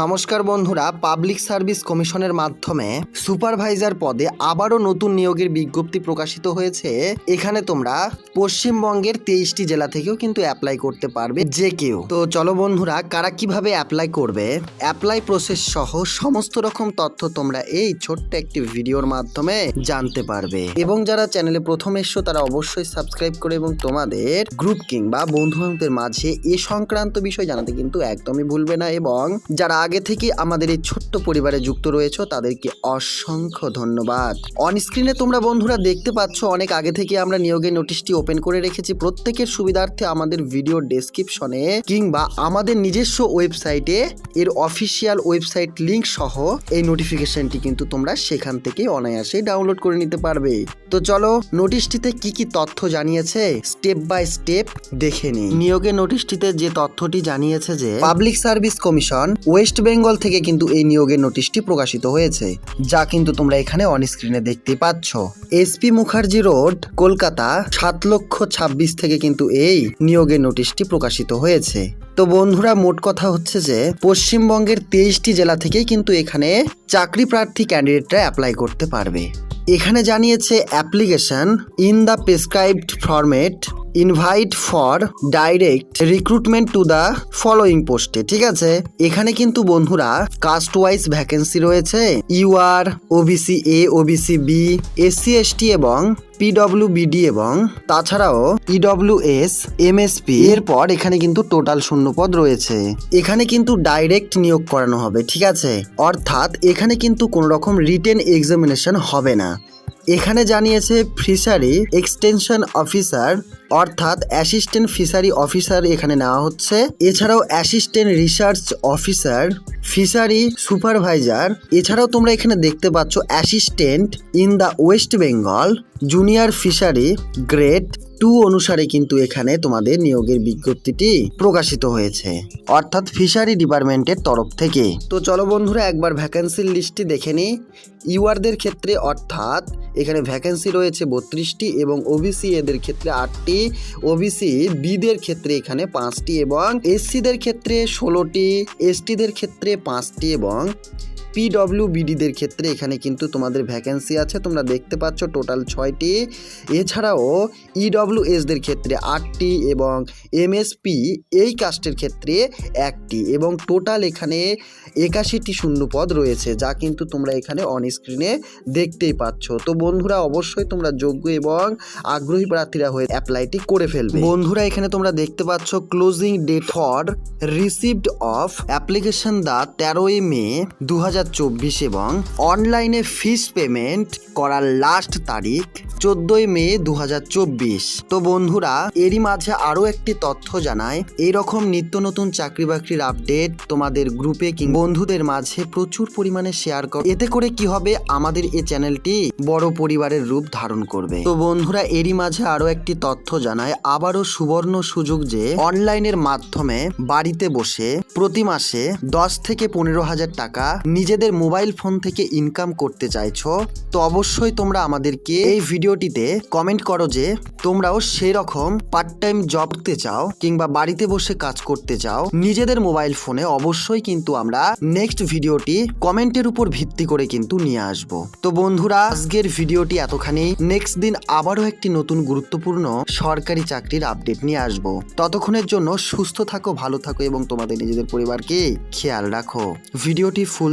নমস্কার বন্ধুরা public service কমিশনের মাধ্যমে সুপারভাইজার পদে আবারও নতুন নিয়োগের বিজ্ঞপ্তি প্রকাশিত হয়েছে। এখানে তোমরা পশ্চিমবঙ্গের তেইশটি জেলা থেকেও কিন্তু অ্যাপ্লাই করতে পারবে, যে কেউ। তো চলো বন্ধুরা, কারা কীভাবে অ্যাপ্লাই করবে? অ্যাপ্লাই প্রসেস সহ সমস্ত রকম তথ্য তোমরা এই ছোট্ট একটি ভিডিওর মাধ্যমে জানতে পারবে। এবং যারা চ্যানেলে প্রথম এসছো, তারা অবশ্যই সাবস্ক্রাইব করে এবং তোমাদের গ্রুপ কিংবা বন্ধু বান্ধবের মাঝে এ সংক্রান্ত বিষয় জানাতে কিন্তু একদমই ভুলবে না। এবং যারা আগে থেকে আমাদের এই ছোট্ট পরিবারে যুক্ত রয়েছে, তাদেরকে অসংখ্য ধন্যবাদ। অন স্ক্রিনে তোমরা বন্ধুরা দেখতে পাচ্ছ, অনেক আগে থেকে আমরা নিয়োগের নোটিশটি ওপেন করে রেখেছি। প্রত্যেকের সুবিধার্থে আমাদের ভিডিও ডেসক্রিপশনে কিংবা আমাদের নিজস্ব ওয়েবসাইটে এর অফিসিয়াল ওয়েবসাইট লিংক সহ এই নোটিফিকেশনটি কিন্তু তোমরা সেখান থেকে অনায়াসে ডাউনলোড করে নিতে পারবে। তো চলো নোটিশটিতে কি কি তথ্য জানিয়েছে স্টেপ বাই স্টেপ দেখে নিই। নিয়োগের নোটিশটিতে যে তথ্যটি জানিয়েছে যে public service commission West Bengal থেকে কিন্তু এই নিয়োগের নোটিশটি প্রকাশিত হয়েছে, যা কিন্তু তোমরা এখানে অন স্ক্রিনে দেখতে পাচ্ছ। এসপি মুখার্জি রোড, কলকাতা, সাত লক্ষ ছাব্বিশ থেকে কিন্তু এই নিয়োগের নোটিশটি প্রকাশিত হয়েছে। তো বন্ধুরা, মোট কথা হচ্ছে যে, পশ্চিমবঙ্গের তেইশটি জেলা থেকেই কিন্তু এখানে চাকরি প্রার্থী ক্যান্ডিডেটরা অ্যাপ্লাই করতে পারবে। এখানে জানিয়েছে application in the prescribed format invite for direct recruitment to the following পোস্টে ঠিক আছে? এখানে কিন্তু বন্ধুরা কাস্ট ওয়াইজ ভ্যাকেন্সি রয়েছে। U UR OBC A OBC B SC ST এবং পিডব্লিউবিডি এবং তাছাড়াও ইডব্লিউএস এমএসপি এরপর এখানে কিন্তু টোটাল শূন্য পদ রয়েছে। এখানে কিন্তু ডাইরেক্ট নিয়োগ করানো হবে, ঠিক আছে? অর্থাৎ এখানে কিন্তু কোনো রকম রিটেন এক্সামিনেশন হবে না। এখানে জানিয়েছে ফিশারি এক্সটেনশন অফিসার, অর্থাৎ অ্যাসিস্ট্যান্ট ফিশারি অফিসার এখানে নেওয়া হচ্ছে। এছাড়াও assistant research officer, fishery supervisor, এছাড়াও তোমরা এখানে দেখতে পাচ্ছ assistant in the West Bengal, junior fishery grade two অনুসারে কিন্তু এখানে তোমাদের নিয়োগের বিজ্ঞপ্তিটি প্রকাশিত হয়েছে, অর্থাৎ ফিশারি ডিপার্টমেন্টের তরফ থেকে। তো চলো বন্ধুরা, একবার ভ্যাকেন্সির লিস্টটি দেখে নিই। ইউআরদের ক্ষেত্রে অর্থাৎ এখানে ভ্যাকেন্সি রয়েছে বত্রিশটি এবং ওবিসি এদের ক্ষেত্রে আটটি, ওবিসি বিদের ক্ষেত্রে এখানে পাঁচটি এবং এসসিদের ক্ষেত্রে ষোলোটি, এসটিদের ক্ষেত্রে পাঁচটি এবং পিডব্লিউবিডিদের ক্ষেত্রে এখানে কিন্তু তোমাদের ভ্যাকেন্সি আছে। তোমরা দেখতে পাচ্ছ টোটাল ছয়টি। এছাড়াও ইডব্লিউএসদের ক্ষেত্রে আটটি এবং এমএসপি এই কাস্টের ক্ষেত্রে একটি এবং টোটাল এখানে একাশিটি শূন্য পদ রয়েছে, যা কিন্তু তোমরা এখানে অন স্ক্রিনে দেখতেই পাচ্ছ। তো বন্ধুরা, অবশ্যই তোমরা যোগ্য এবং আগ্রহী প্রার্থীরা হয়ে অ্যাপ্লাইটি করে ফেলবে। বন্ধুরা, এখানে তোমরা দেখতে পাচ্ছ closing date for received of application the তেরোই মে দু হাজার এবং অনলাইনে ফিস পেমেন্ট করার লাস্ট তারিখ চোদ্দই মে দু হাজার চব্বিশ। তো বন্ধুরা, এরই মাঝে আরও একটি তথ্য জানায় এইরকম নিত্য নতুন চাকরি বাকরির আপডেট তোমাদের গ্রুপে কিংবা বন্ধুদের মাঝে প্রচুর পরিমাণে শেয়ার কর এতে করে কি হবে? আমাদের এই চ্যানেলটি বড় পরিবারের রূপ ধারণ করবে। তো বন্ধুরা, এরই মাঝে আরও একটি তথ্য জানায় আবারও সুবর্ণ সুযোগ যে অনলাইনের মাধ্যমে বাড়িতে বসে প্রতি মাসে দশ থেকে পনেরো হাজার টাকা নিজেদের মোবাইল ফোন থেকে ইনকাম করতে চাইছো, তো অবশ্যই তোমরা আমাদেরকে এই ভিডিওটিতে কমেন্ট করো যে তোমরাও সেই রকম পার্ট টাইম জব করতে চাও কিংবা বাড়িতে বসে কাজ করতে চাও, নিজেদের মোবাইল ফোনে অবশ্যই কিন্তু আমরা নেক্সট ভিডিওটি কমেন্টের উপর ভিত্তি করে কিন্তু নিয়ে আসব। তো বন্ধুরা, আজকের ভিডিওটি এতখানি। নেক্সট দিন আবারও একটি নতুন গুরুত্বপূর্ণ সরকারি চাকরির আপডেট নিয়ে আসব। ততক্ষণের জন্য সুস্থ থাকো, ভালো থাকো এবং তোমাদের নিজেদের পরিবারকে খেয়াল রাখো। ভিডিওটি ফুল